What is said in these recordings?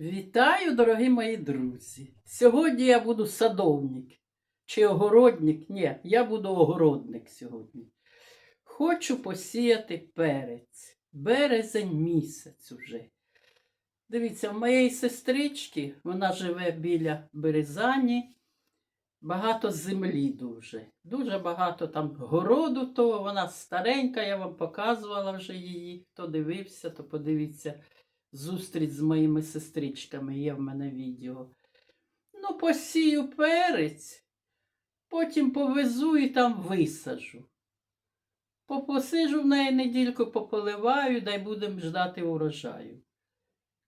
Вітаю, дорогі мої друзі! Сьогодні я буду садовник чи огородник. Ні, я буду огородник сьогодні. Хочу посіяти перець. Березень місяць уже. Дивіться, в моєї сестрички, вона живе біля Березані. Багато землі дуже. Дуже багато там городу, того вона старенька, я вам показувала вже її. Хто дивився, то подивіться зустріч з моїми сестричками, є в мене відео. Ну, посію перець, потім повезу і там висажу. Попосижу в неї недільку, пополиваю, дай будемо ждати урожаю.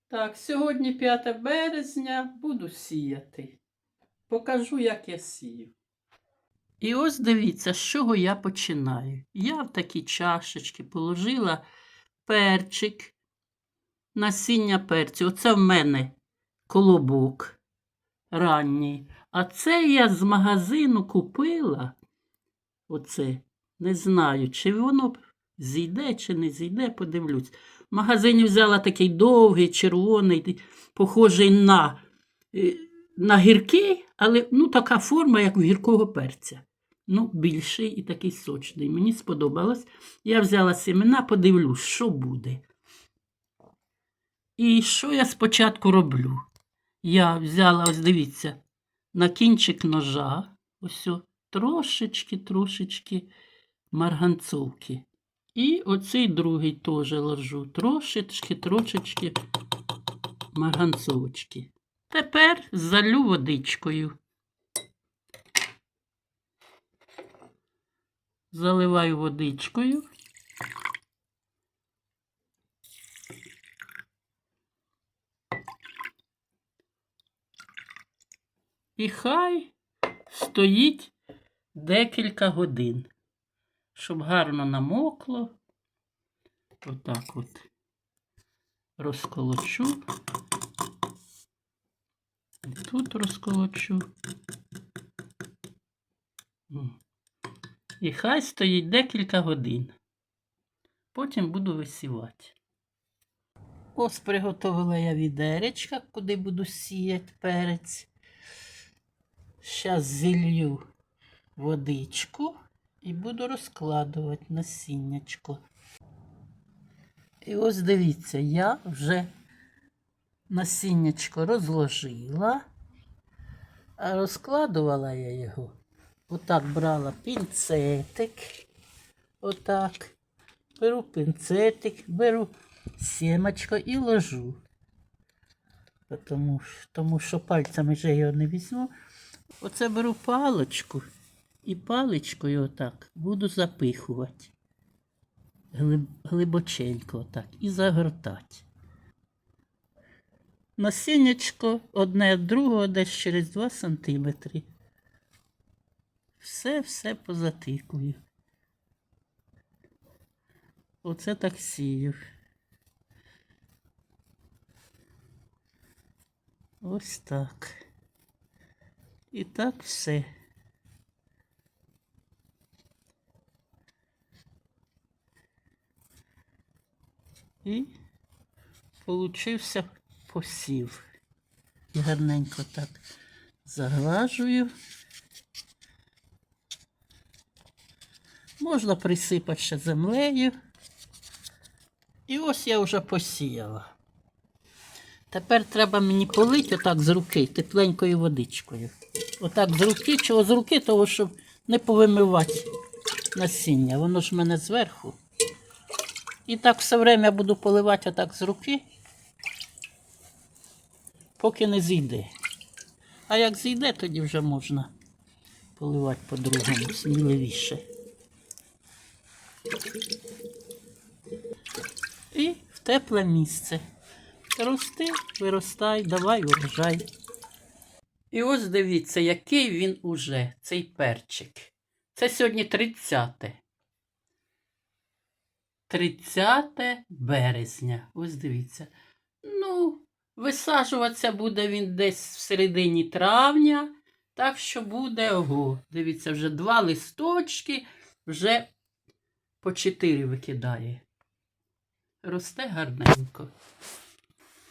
Так, сьогодні 5 березня буду сіяти. Покажу, як я сію. І ось дивіться, з чого я починаю. Я в такі чашечки положила перчик, насіння перцю. Оце в мене колобок ранній. А це я з магазину купила. Оце. Не знаю, чи воно зійде, чи не зійде, подивлюсь. В магазині взяла такий довгий, червоний, похожий на, е, на гіркий, але ну, така форма, як у гіркого перця. Ну, більший і такий сочний. Мені сподобалось. Я взяла семена, подивлюсь, що буде. І що я спочатку роблю? Я взяла, ось дивіться, на кінчик ножа, ось о, трошечки, трошечки марганцовки. І оцей другий теж ложу. Трошечки, трошечки марганцовочки. Тепер залю водичкою. Заливаю водичкою. І хай стоїть декілька годин, щоб гарно намокло. Отак от розколочу. І Тут розколочу. І хай стоїть декілька годин. Потім буду висівати. Ось приготувала я відеречка, куди буду сіяти перець. Зараз зілью водичку і буду розкладувати насіннячко. І ось дивіться, я вже насіннячко розложила, а розкладувала я його. Отак брала пінцетик. Отак. Беру пінцетик, беру сімочко і ложу. Тому, тому що пальцями вже його не візьму. Оце беру паличку і паличкою отак буду запихувати. Глиб, глибоченько отак і загортати. Насіннячко одне другого десь через 2 сантиметри. Все, все позатикую. Оце так сію. Ось так. І так все. І получився посів. І гарненько так заглажую. Можна присипати ще землею. І ось я вже посіяла. Тепер треба мені полити отак з руки тепленькою водичкою. Отак з руки, чого з руки, того, щоб не повимивати насіння. Воно ж в мене зверху. І так все время буду поливати отак з руки, поки не зійде. А як зійде, тоді вже можна поливати по-другому, сміливіше. І в тепле місце. Рости, виростай, давай урожай. І ось дивіться, який він уже, цей перчик. Це сьогодні 30. 30 березня. Ось дивіться. Ну, висаджуватися буде він десь в середині травня. Так що буде, ого, дивіться, вже два листочки, вже по чотири викидає. Росте гарненько.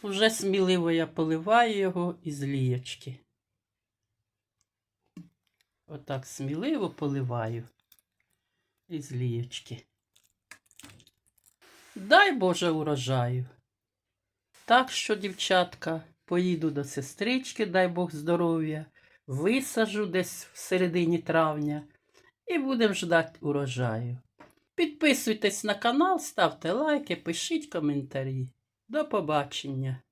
Уже сміливо я поливаю його із лієчки. Отак сміливо поливаю із лієчки. Дай Боже урожаю. Так що, дівчатка, поїду до сестрички, дай Бог здоров'я, висажу десь в середині травня і будемо ждати урожаю. Підписуйтесь на канал, ставте лайки, пишіть коментарі. До побачення!